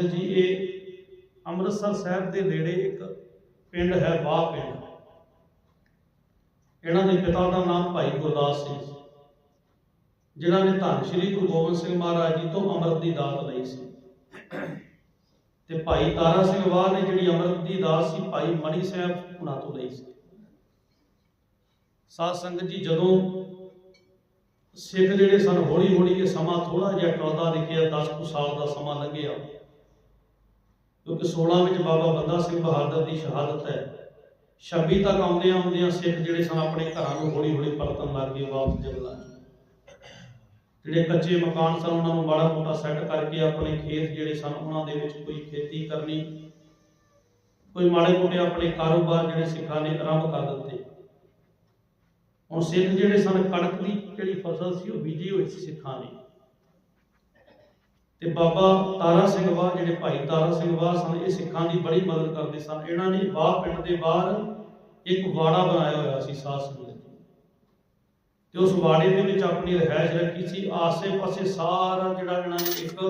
ਸੰਗਤ ਜੀ, ਇਹ ਅੰਮ੍ਰਿਤਸਰ ਸਾਹਿਬ ਦੇ ਨੇੜੇ ਇੱਕ ਪਿੰਡ ਹੈ, ਵਾਹ ਪਿੰਡ। ਇਹਨਾਂ ਦੇ ਪਿਤਾ ਦਾ ਨਾਮ ਭਾਈ ਗੁਰਦਾਸ ਸਿੰਘ ਜਿਨ੍ਹਾਂ ਨੇ ਧੰਨ ਸ਼੍ਰੀ ਗੁਰੂ ਗੋਬਿੰਦ ਸਿੰਘ ਮਹਾਰਾਜ ਜੀ ਤੋਂ ਅੰਮ੍ਰਿਤ ਦੀ ਦਾਤ ਲਈ ਸੀ। ਤੇ ਭਾਈ ਤਾਰਾ ਸਿੰਘ ਵਾਹ ਨੇ ਜਿਹੜੀ ਅੰਮ੍ਰਿਤ ਦੀ ਦਾਤ ਸੀ, ਭਾਈ ਮਣੀ ਸਾਹਿਬ ਉਹਨਾਂ ਤੋਂ ਲਈ ਸੀ। ਸਾਧ ਸੰਗਤ ਜੀ, ਜਦੋਂ ਸਿੱਖ ਜਿਹੜੇ ਸਨ ਹੌਲੀ ਹੌਲੀ ਇਹ ਸਮਾਂ ਥੋੜਾ ਜਿਹਾ ਟਲਦਾ ਦਿਖਿਆ 10 ਕੁ ਸਾਲ ਦਾ ਸਮਾਂ ਲੰਘਿਆ। ਕਿਉਂਕਿ 16 ਵਿੱਚ ਬਾਬਾ ਬੰਦਾ ਸਿੰਘ ਬਹਾਦਰ ਦੀ ਸ਼ਹਾਦਤ ਹੈ। 26 ਤੱਕ ਆਉਂਦੇ ਆਉਂਦਿਆਂ ਸਿੱਖ ਜਿਹੜੇ ਸਨ ਆਪਣੇ ਘਰਾਂ ਨੂੰ ਹੌਲੀ ਹੌਲੀ ਪਰਤਣ ਲੱਗ ਗਏ, ਵਾਪਸ ਜੰਗਲਾਂ ਜਿਹੜੇ ਕੱਚੇ ਮਕਾਨ ਸਨ, ਉਹਨਾਂ ਨੂੰ ਮਾੜਾ ਮੋਟਾ ਸੈੱਟ ਕਰਕੇ ਆਪਣੇ ਖੇਤ ਜਿਹੜੇ ਸਨ, ਉਹਨਾਂ ਦੇ ਵਿੱਚ ਕੋਈ ਖੇਤੀ ਕਰਨੀ, ਕੋਈ ਮਾੜੇ ਮੋਟੇ ਆਪਣੇ ਕਾਰੋਬਾਰ ਜਿਹੜੇ ਸਿੱਖਾਂ ਨੇ ਆਰੰਭ ਕਰ ਦਿੱਤੇ। ਹੁਣ ਸਿੱਖ ਜਿਹੜੇ ਸਨ, ਕਣਕ ਦੀ ਜਿਹੜੀ ਫਸਲ ਸੀ, ਉਹ ਬੀਜੀ ਹੋਈ ਸੀ ਸਿੱਖਾਂ ਨੇ। ਤੇ ਬਾਬਾ ਤਾਰਾ ਸਿੰਘ ਵਾਹ, ਜਿਹੜੇ ਭਾਈ ਤਾਰਾ ਸਿੰਘ ਵਾਹ ਸਨ, ਇਹ ਸਿੱਖਾਂ ਦੀ ਬੜੀ ਮਦਦ ਕਰਦੇ ਸਨ। ਇਹਨਾਂ ਨੇ ਵਾਹ ਪਿੰਡ ਦੇ ਬਾਹਰ ਇੱਕ ਵਾੜਾ ਬਣਾਇਆ ਹੋਇਆ ਸੀ ਸਾਧ ਸੰਗਤ ਤੇ ਉਸ ਵਾੜੇ ਦੇ ਵਿੱਚ ਆਪਣੀ ਰਹਿائش ਰੱਖੀ ਸੀ। ਆਸੇ-ਪਾਸੇ ਸਾਰਾ ਜਿਹੜਾ ਇਹਨਾਂ ਨੇ ਇੱਕ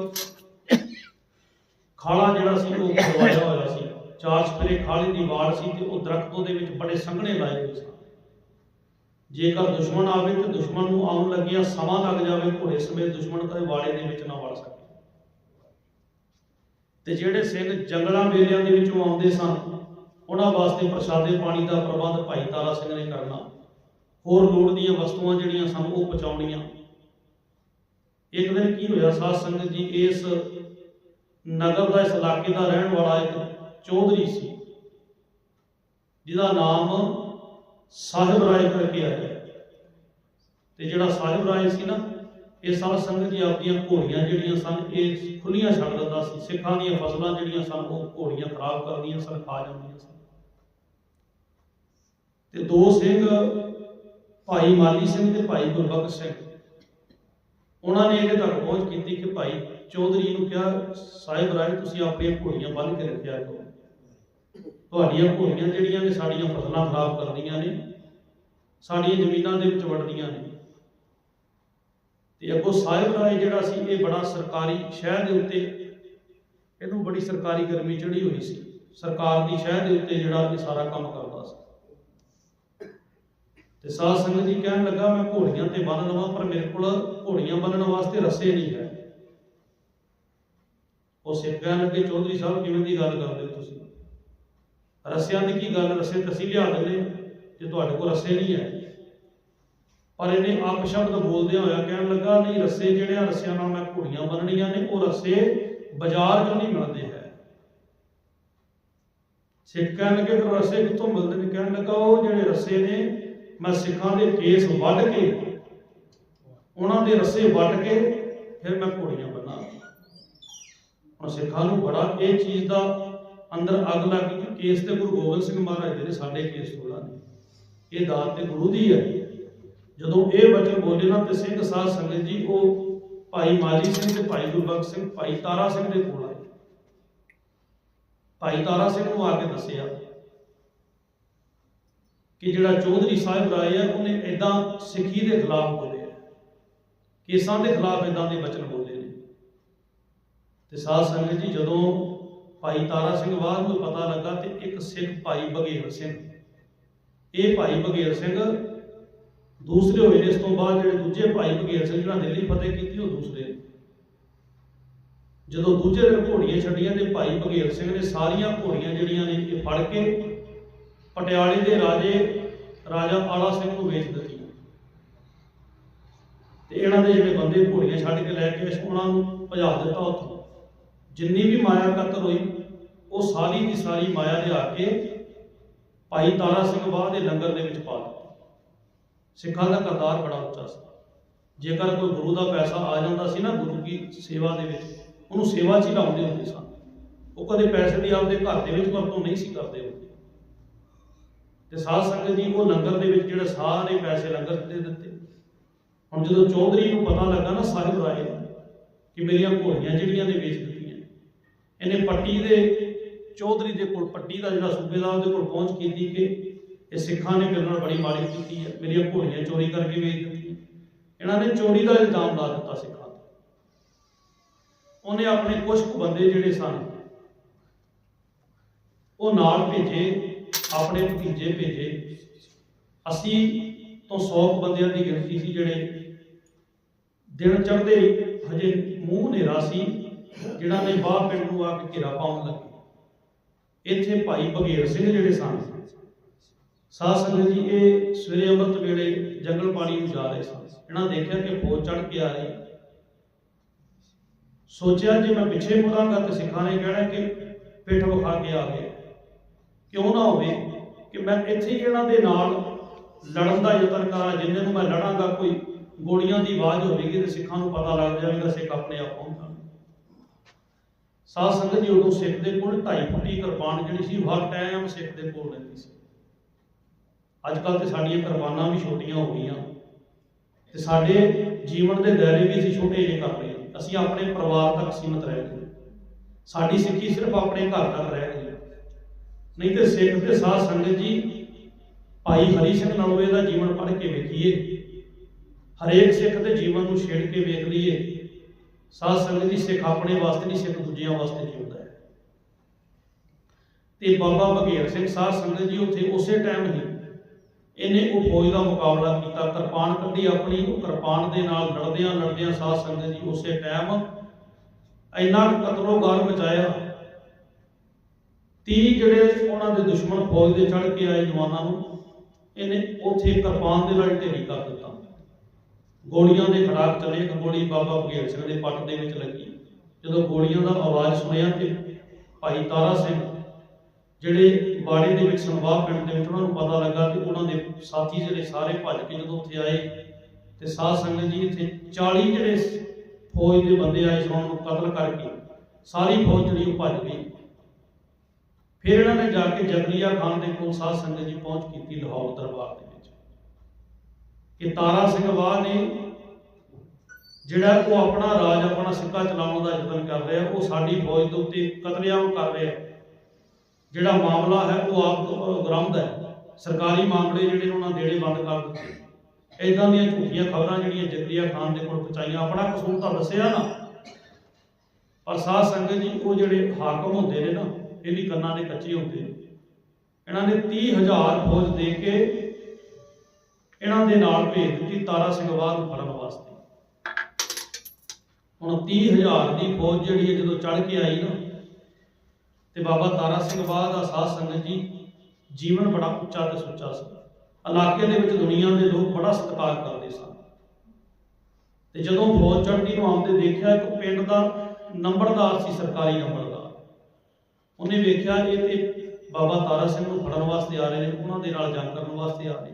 ਖਾਲਾ ਜਿਹੜਾ ਸੀ, ਉਹ ਬਣਵਾਇਆ ਹੋਇਆ ਸੀ। ਚਾਰ ਸਪਰੇ ਖਾਲੀ ਦੀ ਵਾੜ ਸੀ ਤੇ ਉਹ ਦਰਖਤੋਂ ਦੇ ਵਿੱਚ ਬੜੇ ਸੰਘਣੇ ਲਾਏ ਹੋਏ ਸਨ। ਜੇਕਰ ਦੁਸ਼ਮਣ ਆਵੇ ਤੇ ਦੁਸ਼ਮਣ ਨੂੰ ਆਉਣ ਲੱਗਿਆ ਸਮਾਂ ਲੱਗ ਜਾਵੇ, ਘੋੜੇ ਸਮੇਤ ਦੁਸ਼ਮਣ ਕਦੇ ਵਾੜੇ ਦੇ ਵਿੱਚ ਨਾ ਵੜ ਸਕੇ। ਤੇ ਜਿਹੜੇ ਸਿੰਘ ਜੰਗਲਾਂ ਵੇਲਿਆਂ ਦੇ ਵਿੱਚੋਂ ਆਉਂਦੇ ਸਨ, ਉਹਨਾਂ ਵਾਸਤੇ ਪ੍ਰਸ਼ਾਦੇ ਪਾਣੀ ਦਾ ਪ੍ਰਬੰਧ ਭਾਈ ਤਾਰਾ ਸਿੰਘ ਨੇ ਕਰਨਾ। ਹੋਰ ਲੋੜ ਦੀਆਂ ਵਸਤੂਆਂ ਜਿਹੜੀਆਂ ਸਨ, ਉਹ ਪਹੁੰਚਾਉਣੀਆਂ। ਇੱਕ ਦਿਨ ਕੀ ਹੋਇਆ, ਸਾਧ ਸੰਗਤ ਜੀ, ਇਸ ਨਗਰ ਦਾ, ਇਸ ਇਲਾਕੇ ਦਾ ਰਹਿਣ ਵਾਲਾ ਇੱਕ ਚੌਧਰੀ ਸੀ, ਜਿਹਦਾ ਨਾਮ ਸਾਹਿਬ ਰਾਏ ਕਰਕੇ ਆਇਆ। ਤੇ ਜਿਹੜਾ ਸਾਹਿਬ ਰਾਏ ਸੀ ਨਾ ਇਹ ਸਾਧ ਸੰਗਤ ਜੀ ਆਪਣੀਆਂ ਘੋੜੀਆਂ ਜਿਹੜੀਆਂ ਸਨ, ਇਹ ਖੁੱਲੀਆਂ ਛੱਡ ਦਿੰਦਾ ਸੀ। ਸਿੱਖਾਂ ਦੀਆਂ ਫਸਲਾਂ ਜਿਹੜੀਆਂ ਸਨ, ਉਹ ਘੋੜੀਆਂ ਖਰਾਬ ਕਰਦੀਆਂ ਸਨ, ਖਾ ਜਾਂਦੀਆਂ ਸਨ। ਤੇ ਦੋ ਸਿੰਘ, ਭਾਈ ਮਾਲੀ ਸਿੰਘ ਤੇ ਭਾਈ ਗੁਰਬਖਸ਼ ਸਿੰਘ। ਉਹਨਾਂ ਨੇ ਇਹਦੇ ਤੱਕ ਪਹੁੰਚ ਕੀਤੀ ਕਿ ਭਾਈ ਚੌਧਰੀ ਨੂੰ ਕਿਹਾ, ਸਾਹਿਬ ਰਾਏ, ਤੁਸੀਂ ਆਪਣੀਆਂ ਘੋੜੀਆਂ ਬੰਨ ਕੇ ਰੱਖਿਆ ਕਰੋ। ਤੁਹਾਡੀਆਂ ਘੋੜੀਆਂ ਜਿਹੜੀਆਂ ਨੇ, ਸਾਡੀਆਂ ਫਸਲਾਂ ਖਰਾਬ ਕਰਦੀਆਂ ਨੇ, ਸਾਡੀਆਂ ਜ਼ਮੀਨਾਂ ਦੇ ਵਿੱਚ ਵੜਦੀਆਂ ਨੇ। ਤੇ ਅੱਗੋਂ ਸਾਹਿਬ ਰਾਏ ਜਿਹੜਾ ਸੀ, ਇਹ ਬੜਾ ਸਰਕਾਰੀ ਸ਼ਹਿਰ ਦੇ ਉੱਤੇ, ਇਹਨੂੰ ਬੜੀ ਸਰਕਾਰੀ ਗਰਮੀ ਚੜੀ ਹੋਈ ਸੀ। ਸਰਕਾਰ ਦੀ ਸ਼ਹਿਰ ਦੇ ਉੱਤੇ ਜਿਹੜਾ ਇਹ ਸਾਰਾ ਕੰਮ ਕਰਦਾ ਸੀ। ਤੇ ਸਾਧ ਸੰਗਤ ਜੀ ਕਹਿਣ ਲੱਗਾ, ਮੈਂ ਘੋੜੀਆਂ ਤੇ ਬੰਨ ਲਵਾਂ, ਪਰ ਮੇਰੇ ਕੋਲ ਘੋੜੀਆਂ ਬੰਨਣ ਵਾਸਤੇ ਰੱਸੇ ਨਹੀਂ ਹੈ। ਉਹ ਸਿੱਖ ਕਹਿਣ ਲੱਗੇ, ਚੌਧਰੀ ਸਾਹਿਬ, ਕਿਵੇਂ ਦੀ ਗੱਲ ਕਰਦੇ ਹੋ ਤੁਸੀਂ? ਰੱਸਿਆਂ ਦੀ ਕੀ ਗੱਲ? ਰੱਸੇ ਤਾਂ ਅਸੀਂ ਲਿਆ ਦਿੰਦੇ ਜੇ ਤੁਹਾਡੇ ਕੋਲ ਰੱਸੇ ਨਹੀਂ ਹੈ। ਪਰ ਇਹਨੇ ਆਪ ਸ਼ਬਦ ਬੋਲਦਿਆਂ ਹੋਇਆ ਕਹਿਣ ਲੱਗਾ, ਨਹੀਂ, ਰੱਸੇ ਜਿਹੜੇ ਆ ਰੱਸਿਆਂ ਨਾਲ ਮੈਂ ਘੋੜੀਆਂ ਬੰਨਣੀਆਂ ਨੇ, ਉਹ ਰੱਸੇ ਬਾਜ਼ਾਰ 'ਚੋਂ ਨਹੀਂ ਮਿਲਦੇ ਹੈ। ਸਿੱਖ ਕਹਿਣ ਲੱਗੇ, ਫਿਰ ਰੱਸੇ ਕਿੱਥੋਂ ਮਿਲਦੇ ਨੇ? ਕਹਿਣ ਲੱਗਾ, ਉਹ ਜਿਹੜੇ ਰੱਸੇ ਨੇ, ਮੈਂ ਸਿੱਖਾਂ ਦੇ ਕੇਸ ਵੱਢ ਕੇ, ਉਹਨਾਂ ਦੇ ਰੱਸੇ ਵੱਢ ਕੇ ਫਿਰ ਮੈਂ ਘੋੜੀਆਂ ਬੰਨਾਂ। ਹੁਣ ਸਿੱਖਾਂ ਨੂੰ ਬੜਾ ਇਹ ਚੀਜ਼ ਦਾ ਅੰਦਰ ਅੱਗ ਲੱਗ ਗਈ ਕੇਸ ਤੇ ਗੁਰੂ ਗੋਬਿੰਦ ਸਿੰਘ ਮਹਾਰਾਜ ਦੇ ਸਾਡੇ ਕੇਸ ਥੋੜਾ ਇਹ ਦਾਤ ਤੇ ਗੁਰੂ ਦੀ ਹੈ। ਜਦੋਂ ਇਹ ਬਚਨ ਬੋਲੇ ਨਾ ਤੇ ਸਿੰਘ ਸਾਧ ਸੰਗਤ ਜੀ, ਉਹ ਭਾਈ ਮਾਲੀ ਸਿੰਘ ਤੇ ਭਾਈ ਗੁਰਬਖਸ਼ ਸਿੰਘ, ਭਾਈ ਤਾਰਾ ਸਿੰਘ ਦੇ ਕੋਲ ਆਏ। ਭਾਈ ਤਾਰਾ ਸਿੰਘ ਨੂੰ ਆ ਕੇ ਦੱਸਿਆ ਕਿ ਜਿਹੜਾ ਚੌਧਰੀ ਸਾਹਿਬ ਰਾਏ ਆ, ਉਹਨੇ ਇਦਾਂ ਸਿੱਖੀ ਦੇ ਖਿਲਾਫ ਬੋਲਿਆ। ਕੇਸਾਂ ਦੇ ਖਿਲਾਫ ਇਦਾਂ ਦੇ ਬਚਨ ਬੋਲੇ ਨੇ। ਤੇ ਸਾਧ ਸੰਗਤ ਜੀ, ਜਦੋਂ ਭਾਈ ਤਾਰਾ ਸਿੰਘ ਬਾਅਦ ਨੂੰ ਪਤਾ ਲੱਗਾ ਤੇ ਇੱਕ ਸਿੱਖ ਭਾਈ ਬਗੇਲ ਸਿੰਘ, ਇਹ ਭਾਈ ਬਗੇਲ ਸਿੰਘ ਦੂਸਰੇ ਹੋਏ ਨੇ, ਇਸ ਤੋਂ ਬਾਅਦ ਜਿਹੜੇ ਦੂਜੇ ਭਾਈ ਬਗੇਲ ਸਿੰਘ ਜਿਹਨਾਂ ਦਿੱਲੀ ਫਤਿਹ ਕੀਤੀ, ਉਹ ਦੂਸਰੇ ਨੇ। ਜਦੋਂ ਦੂਜੇ ਦਿਨ ਘੋੜੀਆਂ ਛੱਡੀਆਂ ਤੇ ਭਾਈ ਬਗੇਲ ਸਿੰਘ ਨੇ ਸਾਰੀਆਂ ਘੋੜੀਆਂ ਜਿਹੜੀਆਂ ਨੇ, ਇਹ ਫੜ ਕੇ ਪਟਿਆਲੇ ਦੇ ਰਾਜੇ, ਰਾਜਾ ਆਲਾ ਸਿੰਘ ਨੂੰ ਵੇਚ ਦਿੱਤੀਆਂ। ਤੇ ਇਹਨਾਂ ਦੇ ਜਿਹੜੇ ਬੰਦੇ ਘੋੜੀਆਂ ਛੱਡ ਕੇ ਲੈ ਕੇ ਉਹਨਾਂ ਨੂੰ ਭਜਾ ਦਿੱਤਾ ਉੱਥੋਂ। ਜਿੰਨੀ ਵੀ ਮਾਇਆ ਕਤਰ ਹੋਈ, ਉਹ ਸਾਰੀ ਦੀ ਸਾਰੀ ਮਾਇਆ ਲਿਆ ਕੇ ਭਾਈ ਤਾਰਾ ਸਿੰਘ ਬਾਹ ਦੇ ਲੰਗਰ ਦੇ ਵਿੱਚ ਪਾ ਦਿੱਤੀ। ਸਿੱਖਾਂ ਦਾ ਕਰਤਾਰ ਬੜਾ ਉੱਚਾ ਸੀ। ਜੇਕਰ ਕੋਈ ਗੁਰੂ ਦਾ ਪੈਸਾ ਆ ਜਾਂਦਾ ਸੀ ਨਾ ਗੁਰੂ ਦੀ ਸੇਵਾ ਦੇ ਵਿੱਚ, ਉਹਨੂੰ ਸੇਵਾ 'ਚ ਹੀ ਲਾਉਂਦੇ ਹੁੰਦੇ ਸਨ। ਉਹ ਕਦੇ ਪੈਸੇ ਦੀ ਆਪਦੇ ਘਰ ਦੇ ਵਿੱਚ ਵਰਤੋਂ ਨਹੀਂ ਸੀ ਕਰਦੇ ਹੁੰਦੇ। ਤੇ ਸਾਧ ਸੰਗਤ ਜੀ, ਉਹ ਲੰਗਰ ਦੇ ਵਿੱਚ ਜਿਹੜੇ ਸਾਰੇ ਪੈਸੇ ਲੰਗਰ ਦੇ ਦਿੱਤੇ। ਹੁਣ ਜਦੋਂ ਚੌਧਰੀ ਨੂੰ ਪਤਾ ਲੱਗਾ ਨਾ ਸਾਹਿਬ ਰਾਏ ਨੂੰ ਕਿ ਮੇਰੀਆਂ ਘੋੜੀਆਂ ਜਿਹੜੀਆਂ ਨੇ ਵੇਚ ਦਿੱਤੀਆਂ, ਇਹਨੇ ਪੱਟੀ ਦੇ, ਚੌਧਰੀ ਦੇ ਕੋਲ ਪੱਟੀ ਦਾ ਜਿਹੜਾ ਸੂਬੇਦਾਰ ਉਹਦੇ ਕੋਲ ਪਹੁੰਚ ਕੀਤੀ ਕਿ ਇਹ ਸਿੱਖਾਂ ਨੇ ਮੇਰੇ ਨਾਲ ਬੜੀ ਮਾੜੀ ਕੀਤੀ ਹੈ। ਮੇਰੀਆਂ ਘੋੜੀਆਂ ਚੋਰੀ ਕਰਕੇ ਵੇਚ ਦਿੱਤੀਆਂ। ਇਹਨਾਂ ਨੇ ਚੋਰੀ ਦਾ ਇਲਜ਼ਾਮ ਲਾ ਦਿੱਤਾ ਸਿੱਖਾਂ ਤੇ। ਉਹਨੇ ਆਪਣੇ ਕੁਝ ਕੁ ਬੰਦੇ ਜਿਹੜੇ ਸਨ, ਉਹ ਨਾਲ ਭੇਜੇ, ਆਪਣੇ ਭਤੀਜੇ ਭੇਜੇ। ਅਸੀਂ ਤੋਂ 100 ਬੰਦਿਆਂ ਦੀ ਗਿਣਤੀ ਸੀ ਜਿਹੜੇ ਦਿਨ ਚੜ੍ਹਦੇ ਹਜੇ ਮੂੰਹ ਹਨੇਰਾ ਸੀ ਜਿਹੜਾ ਨੇ ਬਾਹਰ ਪਿੰਡ ਨੂੰ ਆ ਕੇ ਘੇਰਾ ਪਾਉਣ ਲੱਗੇ। ਇੱਥੇ ਭਾਈ ਬਘੇਲ ਸਿੰਘ ਜਿਹੜੇ ਸਨ ਸਾਧ ਸੰਗਤ ਜੀ, ਇਹ ਸਵੇਰੇ ਅੰਮ੍ਰਿਤ ਵੇਲੇ ਜੰਗਲ ਪਾਣੀ ਨੂੰ ਜਾ ਰਹੇ ਸਨ। ਇਹਨਾਂ ਦੇਖਿਆ ਕਿ ਫੌਜ ਚੜ੍ਹ ਕੇ ਆ ਰਹੀ। ਸੋਚਿਆ, ਜੇ ਮੈਂ ਪਿੱਛੇ ਮੁੜਾਂਗਾ ਤੇ ਸਿੱਖਾਂ ਨੇ ਕਹਿਣਾ ਕਿ ਪਿੱਠ ਵਿਖਾ ਕੇ ਆ ਗਏ। ਕਿਉਂ ਨਾ ਹੋਵੇ ਕਿ ਮੈਂ ਇੱਥੇ ਇਹਨਾਂ ਦੇ ਨਾਲ ਲੜਨ ਦਾ ਯਤਨ ਕਰਾਂ, ਜਿੰਨੇ ਨੂੰ ਮੈਂ ਲੜਾਂਗਾ, ਕੋਈ ਗੋਲੀਆਂ ਦੀ ਆਵਾਜ਼ ਹੋਵੇਗੀ ਤੇ ਸਿੱਖਾਂ ਨੂੰ ਪਤਾ ਲੱਗ ਜਾਵੇਗਾ, ਸਿੱਖ ਆਪਣੇ ਆਪ ਪਹੁੰਚਾਂਗੇ ਸਾਧ ਸੰਗਤ ਜੀ, ਉਦੋਂ ਸਿੱਖ ਦੇ ਕੋਲ ਢਾਈ ਫੁੱਟੀ ਕਿਰਪਾਨ ਜਿਹੜੀ ਸੀ ਹਰ ਟਾਈਮ ਸਿੱਖ ਦੇ ਕੋਲ ਰਹਿੰਦੀ ਸੀ। ਅੱਜ ਕੱਲ ਤੇ ਸਾਡੀਆਂ ਕੁਰਬਾਨਾਂ ਵੀ ਛੋਟੀਆਂ ਹੋ ਗਈਆਂ। ਤੇ ਸਾਡੇ ਜੀਵਨ ਦੇ ਦਾਇਰੇ ਵੀ ਅਸੀਂ ਛੋਟੇ ਜਿਹੇ ਕਰ ਲਏ ਅਸੀਂ ਆਪਣੇ ਪਰਿਵਾਰ ਤੱਕ ਸੀਮਤ ਰਹਿ ਗਏ। ਸਾਡੀ ਸਿੱਖੀ ਸਿਰਫ ਆਪਣੇ ਘਰ ਤੱਕ ਰਹਿ ਗਈ ਨਹੀਂ ਤੇ ਸਿੱਖ ਤੇ ਸਾਧ ਸੰਗਤ ਜੀ, ਭਾਈ ਹਰੀ ਸਿੰਘ ਨਲਵੇ ਦਾ ਜੀਵਨ ਪੜ੍ਹ ਕੇ ਵੇਖੀਏ। ਹਰੇਕ ਸਿੱਖ ਦੇ ਜੀਵਨ ਨੂੰ ਛੇੜ ਕੇ ਵੇਖ ਲਈਏ। ਸਾਧ ਸੰਗਤ ਜੀ ਸਿੱਖ ਆਪਣੇ ਵਾਸਤੇ ਨਹੀਂ, ਸਿੱਖ ਦੂਜਿਆਂ ਵਾਸਤੇ ਜਿਉਂਦਾ ਹੈ। ਤੇ ਬਾਬਾ ਬਘੇਲ ਸਿੰਘ, ਸਾਧ ਸੰਗਤ ਜੀ ਉੱਥੇ ਉਸੇ ਟਾਈਮ ਹੀ ਇਹਨੇ ਉਹ ਫੌਜ ਦਾ ਮੁਕਾਬਲਾ ਕੀਤਾ। ਕਿਰਪਾਨ ਕੱਢੀ ਆਪਣੀ, ਉਹ ਕਿਰਪਾਨ ਦੇ ਨਾਲ ਲੜਦਿਆਂ ਲੜਦਿਆਂ ਸਾਧ ਸੰਗਤ ਜੀ ਉਸੇ ਟਾਈਮ ਇੰਨਾ ਕਤਲੋ ਗਾਲ ਮਚਾਇਆ। 30 ਜਿਹੜੇ ਉਹਨਾਂ ਦੇ ਦੁਸ਼ਮਣ ਫੌਜ ਦੇ ਚੜ ਕੇ ਆਏ ਜਵਾਨਾਂ ਨੂੰ, ਇਹਨੇ ਉੱਥੇ ਕਿਰਪਾਨ ਦੇ ਨਾਲ ਢੇਰੀ ਕਰ ਦਿੱਤਾ। ਗੋਲੀਆਂ ਦੇ ਖੜਾਕ ਚਲੇ ਇੱਕ ਗੋਲੀ ਬਾਬਾ ਬਘੇਲ ਸਿੰਘ ਦੇ ਪੱਟ ਦੇ ਵਿੱਚ ਲੱਗੀ। ਜਦੋਂ ਗੋਲੀਆਂ ਦਾ ਆਵਾਜ਼ ਸੁਣਿਆ ਤੇ ਭਾਈ ਤਾਰਾ ਸਿੰਘ, ਜਿਹੜੇ ਬਾੜੇ ਦੇ ਵਿੱਚ ਸੰਵਾਹ ਪਿੰਡ ਦੇ ਵਿੱਚ ਉਹਨਾਂ ਨੂੰ ਪਤਾ ਲੱਗਾ ਕਿ ਉਹਨਾਂ ਦੇ ਸਾਥੀ ਜਿਹੜੇ ਸਾਰੇ ਭੱਜ ਕੇ ਜਦੋਂ ਉੱਥੇ ਆਏ ਤੇ ਸਾਧ ਸੰਗਤ ਜੀ ਇੱਥੇ 40 ਜਿਹੜੇ ਫੌਜ ਦੇ ਬੰਦੇ ਆਏ ਸੀ ਨੂੰ ਕਤਲ ਕਰਕੇ, ਸਾਰੀ ਫੌਜ ਜਿਹੜੀ ਉਹ ਭੱਜ ਗਈ। ਫਿਰ ਇਹਨਾਂ ਨੇ ਜਾ ਕੇ ਜਗਲੀਆ ਖਾਨ ਦੇ ਕੋਲ ਸਾਧ ਸੰਗਤ ਜੀ ਪਹੁੰਚ ਕੀਤੀ ਲਾਹੌਰ ਦਰਬਾਰ ਦੇ ਵਿੱਚ। ਕਿ ਤਾਰਾ ਸਿੰਘ ਵਾਹ ਨੇ ਜਿਹੜਾ ਉਹ ਆਪਣਾ ਰਾਜ, ਆਪਣਾ ਸਿੱਕਾ ਚਲਾਉਣ ਦਾ ਯਤਨ ਕਰ ਰਿਹਾ, ਉਹ ਸਾਡੀ ਫੌਜ ਦੇ ਉੱਤੇ ਕਤਲੇਆਮ ਕਰ ਰਿਹਾ। ਜਿਹੜਾ ਮਾਮਲਾ ਹੈ ਉਹ ਆਪ ਗਰਾਮਦ ਹੈ। ਸਰਕਾਰੀ ਮਾਮਲੇ ਜਿਹੜੇ ਉਹਨਾਂ ਦੇੜੇ ਬੰਦ ਕਰ ਦਿੱਤੇ। ਇਦਾਂ ਦੀਆਂ ਝੂਠੀਆਂ ਖਬਰਾਂ ਜਿਹੜੀਆਂ ਜਗਰੀਆ ਖਾਨ ਦੇ ਕੋਲ ਪਹੁੰਚਾਈਆਂ, ਆਪਣਾ ਕਸੂਰ ਤਾਂ ਦੱਸਿਆ ਨਾ। ਪਰ ਸਾਧ ਸੰਗਤ ਜੀ, ਉਹ ਜਿਹੜੇ ਹਾਕਮ ਹੁੰਦੇ ਨੇ ਨਾ ਇਹ ਕੰਨਾਂ ਦੇ ਕੱਚੇ ਹੁੰਦੇ ਨੇ। ਇਹਨਾਂ ਨੇ 30000 ਫੌਜ ਦੇ ਕੇ ਇਹਨਾਂ ਦੇ ਨਾਲ ਭੇਜ ਦਿੱਤੀ ਤਾਰਾ ਸਿੰਘ ਬਾਦ ਫੜਨ ਵਾਸਤੇ। ਹੁਣ 30000 ਦੀ ਫੌਜ ਜਿਹੜੀ ਹੈ, ਜਦੋਂ ਚੜ ਕੇ ਆਈ ਨਾ ਤੇ ਬਾਬਾ ਤਾਰਾ ਸਿੰਘ ਬਾਦ ਦਾ ਸਾਧ ਸੰਗਤ ਜੀ, ਜੀਵਨ ਬੜਾ ਉੱਚਾ ਤੇ ਸੁੱਚਾ ਸੀ। ਇਲਾਕੇ ਦੇ ਵਿੱਚ ਦੁਨੀਆ ਦੇ ਲੋਕ ਬੜਾ ਸਤਿਕਾਰ ਕਰਦੇ ਸਨ। ਤੇ ਜਦੋਂ ਫੌਜ ਚੜ੍ਹਦੀ ਨੂੰ ਆਉਂਦੇ ਦੇਖਿਆ, ਇੱਕ ਪਿੰਡ ਦਾ ਨੰਬਰਦਾਰ ਸੀ, ਸਰਕਾਰੀ ਨੰਬਰਦਾਰ। ਉਹਨੇ ਵੇਖਿਆ, ਇਹ ਤੇ ਬਾਬਾ ਤਾਰਾ ਸਿੰਘ ਨੂੰ ਫੜਨ ਵਾਸਤੇ ਆ ਰਹੇ ਨੇ, ਉਹਨਾਂ ਦੇ ਨਾਲ ਜੰਗ ਕਰਨ ਵਾਸਤੇ ਆ ਰਹੇ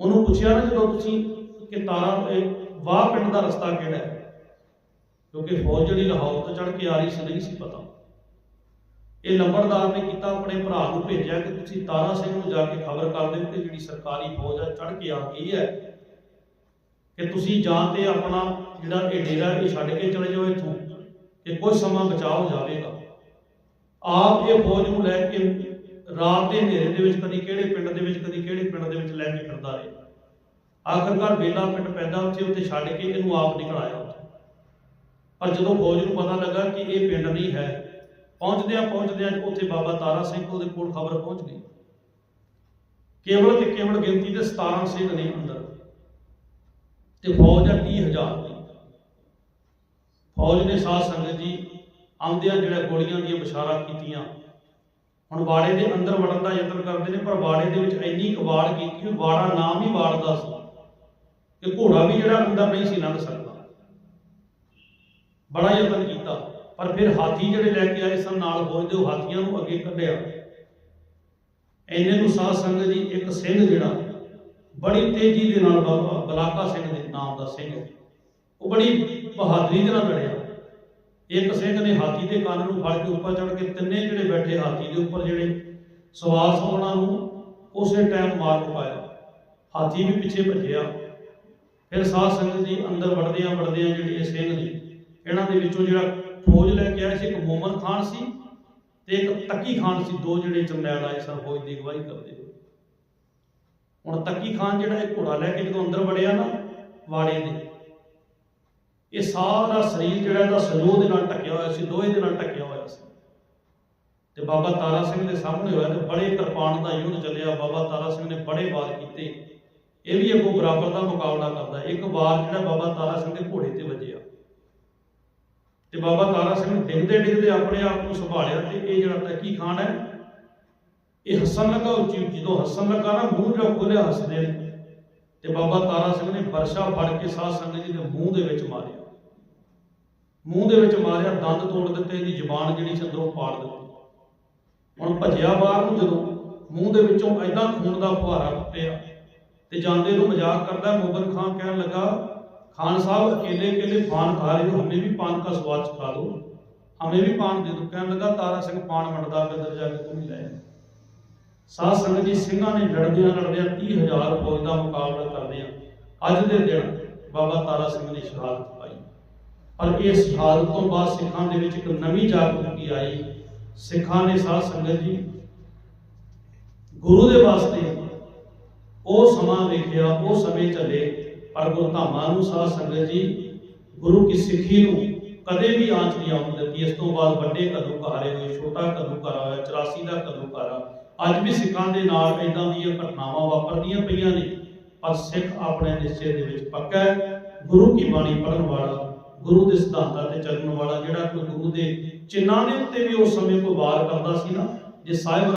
ਉਹਨੂੰ ਪੁੱਛਿਆ ਨਾ ਜਦੋਂ ਤੁਸੀਂ ਕਿ ਤਾਰਾ ਵਾਹ ਪਿੰਡ ਦਾ ਰਸਤਾ ਕਿਹੜਾ ਹੈ? ਕਿਉਂਕਿ ਫੌਜ ਜਿਹੜੀ ਲਾਹੌਰ ਤੋਂ ਚੜ੍ਹ ਕੇ ਆ ਰਹੀ ਸੀ, ਨਹੀਂ ਸੀ ਪਤਾ। ਇਹ ਲੰਬੜਦਾਰ ਨੇ ਕੀਤਾ, ਆਪਣੇ ਭਰਾ ਨੂੰ ਭੇਜਿਆ ਕਿ ਤੁਸੀਂ ਤਾਰਾ ਸਿੰਘ ਨੂੰ ਜਾ ਕੇ ਖਬਰ ਕਰ ਦਿਓ ਕਿ ਜਿਹੜੀ ਸਰਕਾਰੀ ਫੌਜ ਹੈ ਚੜ ਕੇ ਆ ਗਈ ਹੈ। ਕਿ ਤੁਸੀਂ ਜਾਂ ਤੇ ਆਪਣਾ ਜਿਹੜਾ ਇਹ ਡੇਰਾ, ਇਹ ਛੱਡ ਕੇ ਚਲੇ ਜਾਓ ਇੱਥੋਂ, ਕਿ ਕੁਝ ਸਮਾਂ ਬਚਾਅ ਜਾਵੇਗਾ। ਆਪ ਇਹ ਫੌਜ ਨੂੰ ਲੈ ਕੇ ਰਾਤ ਦੇ ਹਨੇਰੇ ਦੇ ਵਿੱਚ ਕਦੀ ਕਿਹੜੇ ਪਿੰਡ ਦੇ ਵਿੱਚ, ਕਦੀ ਕਿਹੜੇ ਪਿੰਡ ਦੇ ਵਿੱਚ ਲੈ ਕੇ ਫਿਰਦਾ ਰਿਹਾ। ਆਖਰਕਾਰ ਬੇਲਾ ਪਿੰਡ ਪੈਦਾ ਉੱਥੇ ਉੱਥੇ ਛੱਡ ਕੇ ਇਹਨੂੰ ਆਪ ਨਿਕਲ ਆਇਆ ਉੱਥੇ। ਪਰ ਜਦੋਂ ਫੌਜ ਨੂੰ ਪਤਾ ਲੱਗਾ ਕਿ ਇਹ ਪਿੰਡ ਨਹੀਂ ਹੈ ਪਹੁੰਚਦਿਆਂ ਪਹੁੰਚਦਿਆਂ ਉੱਥੇ ਬਾਬਾ ਤਾਰਾ ਸਿੰਘ ਦੇ ਕੋਲ ਖਬਰ ਪਹੁੰਚ ਗਈ। ਕੇਵਲ ਤੇ ਕੇਵਲ ਗਿਣਤੀ ਦੇ 17 ਸਿੰਘ ਨੇ ਅੰਦਰ। ਤੇ ਫੌਜ ਆ 30000 ਦੀ। ਫੌਜ ਨੇ ਸਾਧ ਸੰਗਤ ਜੀ ਆਉਂਦਿਆਂ ਜਿਹੜਾ ਗੋਲੀਆਂ ਦੀਆਂ ਬਸ਼ਾਰਾ ਕੀਤੀਆਂ, ਹੁਣ ਬਾੜੇ ਦੇ ਅੰਦਰ ਵੜਨ ਦਾ ਯਤਨ ਕਰਦੇ ਨੇ, ਪਰ ਬਾੜੇ ਦੇ ਵਿੱਚ ਇੰਨੀ ਕਵਾੜ ਕੀਤੀ ਕਿ ਬਾੜਾ ਨਾਮ ਹੀ ਬਾੜਦਾ ਸੀ ਕਿ ਘੋੜਾ ਵੀ ਜਿਹੜਾ ਅੰਦਰ ਨਹੀਂ ਸੀ ਲੰਘ ਸਕਦਾ। ਬੜਾ ਯਤਨ ਕੀਤਾ। ਪਰ ਫਿਰ ਹਾਥੀ ਜਿਹੜੇ ਲੈ ਕੇ ਆਏ ਸਨ, ਨਾਲ ਫੌਜ ਦੇ ਹਾਥੀਆਂ ਨੂੰ ਅੱਗੇ ਕੱਢਿਆ। ਐਨੇ ਨੂੰ ਸਾਧ ਸੰਗਤ ਜੀ ਇੱਕ ਸਿੰਘ ਜਿਹੜਾ, ਬੜੀ ਤੇਜ਼ੀ ਦੇ ਨਾਲ ਬਾਬਾ ਬਲਾਕਾ ਸਿੰਘ ਦੇ ਨਾਮ ਦਾ ਸਿੰਘ, ਉਹ ਬੜੀ ਬਹਾਦਰੀ ਦੇ ਨਾਲ ਲੜਿਆ। ਇੱਕ ਸਿੰਘ ਨੇ ਹਾਥੀ ਦੇ ਕੰਨ ਨੂੰ ਫੜ ਕੇ ਉੱਪਰ ਚੜ ਕੇ ਤਿੰਨੇ ਜਿਹੜੇ ਬੈਠੇ ਹਾਥੀ ਦੇ ਉੱਪਰ ਜਿਹੜੇ ਸਵਾਰ ਸਨ ਉਹਨਾਂ ਨੂੰ ਉਸੇ ਟਾਈਮ ਮਾਰ ਪਾਇਆ ਹਾਥੀ ਵੀ ਪਿੱਛੇ ਭੱਜਿਆ। ਫਿਰ ਸਾਧ ਸੰਗਤ ਜੀ ਅੰਦਰ ਵੜਦਿਆਂ ਵੜਦਿਆਂ ਜਿਹੜੇ ਇਹ ਸਿੰਘ ਨੇ, ਇਹਨਾਂ ਦੇ ਵਿੱਚੋਂ ਜਿਹੜਾ ਫੌਜ ਲੈ ਕੇ ਆਇਆ ਸੀ, ਇੱਕ ਮੁਹੰਮਦ ਖਾਨ ਸੀ ਤੇ ਇੱਕ ਤੱਕੀ ਖਾਨ ਸੀ, ਦੋ ਜਿਹੜੇ ਜਰਨੈਲ ਆਏ ਸਨ ਫੌਜ ਦੀ ਅਗਵਾਈ ਕਰਦੇ ਹੁਣ ਤੱਕੀ ਖਾਨ ਜਿਹੜਾ ਇਹ ਘੋੜਾ ਲੈ ਕੇ ਜਦੋਂ ਅੰਦਰ ਵੜਿਆ ਨਾ, ਵਾੜੇ ਦੇ। ਇਹ ਸਾਰਾ ਸਰੀਰ ਜਿਹੜਾ ਇਹਦਾ ਸਜੋ ਦੇ ਨਾਲ ਢੱਕਿਆ ਹੋਇਆ ਸੀ, ਲੋਹੇ ਦੇ ਨਾਲ ਢੱਕਿਆ ਹੋਇਆ ਸੀ। ਤੇ ਬਾਬਾ ਤਾਰਾ ਸਿੰਘ ਦੇ ਸਾਹਮਣੇ ਹੋਇਆ ਤੇ ਬੜੇ ਕਿਰਪਾਨ ਦਾ ਯੁੱਧ ਚੱਲਿਆ। ਬਾਬਾ ਤਾਰਾ ਸਿੰਘ ਨੇ ਬੜੇ ਵਾਰ ਕੀਤੇ। ਇਹ ਵੀ ਅੱਗੋਂ ਬਰਾਬਰ ਦਾ ਮੁਕਾਬਲਾ ਕਰਦਾ। ਇੱਕ ਵਾਰ ਜਿਹੜਾ ਬਾਬਾ ਤਾਰਾ ਸਿੰਘ ਦੇ ਘੋੜੇ ਤੇ ਵੱਜਿਆ। ਤੇ ਬਾਬਾ ਤਾਰਾ ਸਿੰਘ ਡਿੱਗਦੇ ਡਿੱਗਦੇ ਆਪਣੇ ਆਪ ਨੂੰ ਸੰਭਾਲਿਆ ਤੇ ਇਹ ਜਿਹੜਾ ਤੱਕੀ ਖਾਨ ਹੈ, ਇਹ ਹੱਸਣ ਲੱਗਾ ਉੱਚੀ ਉੱਚੀ ਜਦੋਂ ਹੱਸਣ ਲੱਗਾ ਨਾ, ਮੂੰਹ ਜਿਹੜਾ ਖੋਲਿਆ ਹੱਸਦੇ ਨੇ। ਤੇ ਬਾਬਾ ਤਾਰਾ ਸਿੰਘ ਨੇ ਵਰਸ਼ਾ ਫੜ ਕੇ ਸਾਧ ਸੰਗਤ ਜੀ ਦੇ ਮੂੰਹ ਦੇ ਵਿੱਚ ਮਾਰਿਆ। ਮੂੰਹ ਦੇ ਵਿੱਚ ਮਾਰਿਆ, ਦੰਦ ਤੋੜ ਦਿੱਤੇ, ਇਹਦੀ ਜ਼ੁਬਾਨ ਜਿਹੜੀ ਸੀ ਪਾੜ ਦਿੱਤੀ। ਹੁਣ ਭੱਜਿਆ ਬਾਹਰ ਨੂੰ ਜਦੋਂ ਮੂੰਹ ਦੇ ਵਿੱਚੋਂ ਐਦਾਂ ਖੂਨ ਦਾ ਫੁਹਾਰਾ ਫੁੱਟਿਆ ਤੇ ਜਾਂਦੇ ਨੂੰ ਮਜ਼ਾਕ ਕਰਦਾ ਮੁਗਲ ਖਾਨ ਕਹਿਣ ਲੱਗਾ ਖਾਨ साहब अकेले अकेले पान खा रहे हो हमें भी पान का स्वाद खा दो हमें भी पान दे दो कहने लगा तारा सिंह पान मंडदा किधर जाके तुम ही ले ਸਾਧ ਸੰਗਤ ਜੀ ਸਿੰਘਾਂ ਨੇ ਲੜਦਿਆਂ ਲੜਦਿਆਂ 30000 ਫੌਜ ਦਾ ਮੁਕਾਬਲਾ ਕਰਦੇ ਆ ਅੱਜ ਦੇ ਦਿਨ ਬਾਬਾ ਤਾਰਾ ਸਿੰਘ ਨੇ ਸ਼ਹਾਦਤ ਪਾਈ ਪਰ ਇਹ ਸ਼ਹਾਦਤ ਤੋਂ ਬਾਅਦ ਸਿੱਖਾਂ ਦੇ ਵਿੱਚ ਇੱਕ ਨਵੀਂ ਜਾਗਰੂਕਤੀ ਆਈ ਸਿੱਖਾਂ ਨੇ ਸਾਧ ਸੰਗਤ ਜੀ ਗੁਰੂ ਦੇ ਵਾਸਤੇ ਉਹ ਸਮਾਂ ਵੇਖਿਆ ਉਹ ਸਮੇਂ ਚੱਲੇ ਪਰ ਗੁਰਧਾਮਾਂ ਨੂੰ ਸਾਧ ਸੰਗਤ ਜੀ, ਗੁਰੂ ਕੀ ਸਿੱਖੀ ਨੂੰ ਕਦੇ ਵੀ ਆਂਚ ਨਹੀਂ ਆਉਣ ਦਿੱਤੀ। ਇਸ ਤੋਂ ਬਾਅਦ ਵੱਡੇ ਕਦੋਂ ਹੋਏ, ਛੋਟਾ ਕਦੋਂ ਹੋਇਆ 84 ਦਾ ਕਦੋਂ ਅੱਜ ਵੀ ਸਿੱਖਾਂ ਦੇ ਨਾਲ ਇਦਾਂ ਦੀਆਂ ਘਟਨਾਵਾਂ ਵਾਪਰਦੀਆਂ ਪਈਆਂ ਨੇ, ਪਰ ਸਿੱਖ ਆਪਣੇ ਨਿਸ਼ਚੇ ਦੇ ਵਿੱਚ ਪੱਕਾ ਹੈ। ਗੁਰੂ ਕੀ ਬਾਣੀ ਪੜਨ ਵਾਲਾ, ਗੁਰੂ ਦੇ ਸਿਧਾਂਤਾਂ ਤੇ ਚੱਲਣ ਵਾਲਾ, ਜਿਹੜਾ ਕੋਈ ਗੁਰੂ ਦੇ ਚਿੰਨ੍ਹਾਂ ਦੇ ਉੱਤੇ ਵੀ ਉਸ ਸਮੇਂ ਕੋਈ ਵਾਰ ਕਰਦਾ ਸੀ ਨਾ, ਜੇ ਸਾਹਿਬ